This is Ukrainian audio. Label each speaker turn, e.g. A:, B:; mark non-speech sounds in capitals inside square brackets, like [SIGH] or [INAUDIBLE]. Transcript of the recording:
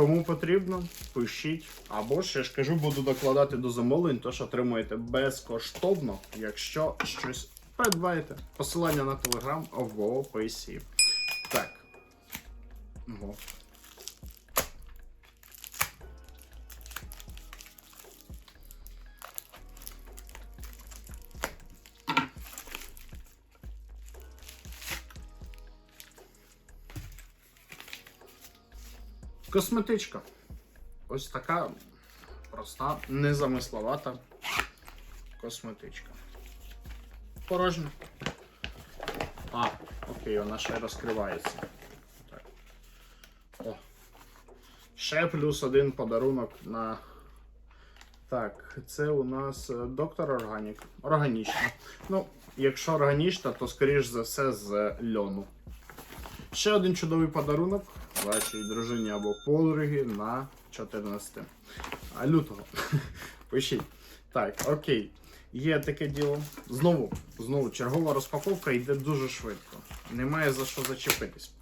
A: Кому потрібно, пишіть. Або ж я ж кажу, буду докладати до замовлень, тож отримуєте безкоштовно, якщо щось придбаєте. Посилання на телеграм в описі. Так. Ого. Косметичка. Ось така проста, незамисловата косметичка. Порожня. А, окей, вона ще розкривається. Так. О. Ще плюс один подарунок на. Так, це у нас е, доктор Органік. Органічна. Ну, якщо органічна, то скоріш за все з льону. Ще один чудовий подарунок вашій дружині або подруги на 14 а, лютого. [LAUGHS] Пишіть. Так, окей. Є таке діло. Знову, знову чергова розпаковка йде дуже швидко. Немає за що зачепитись.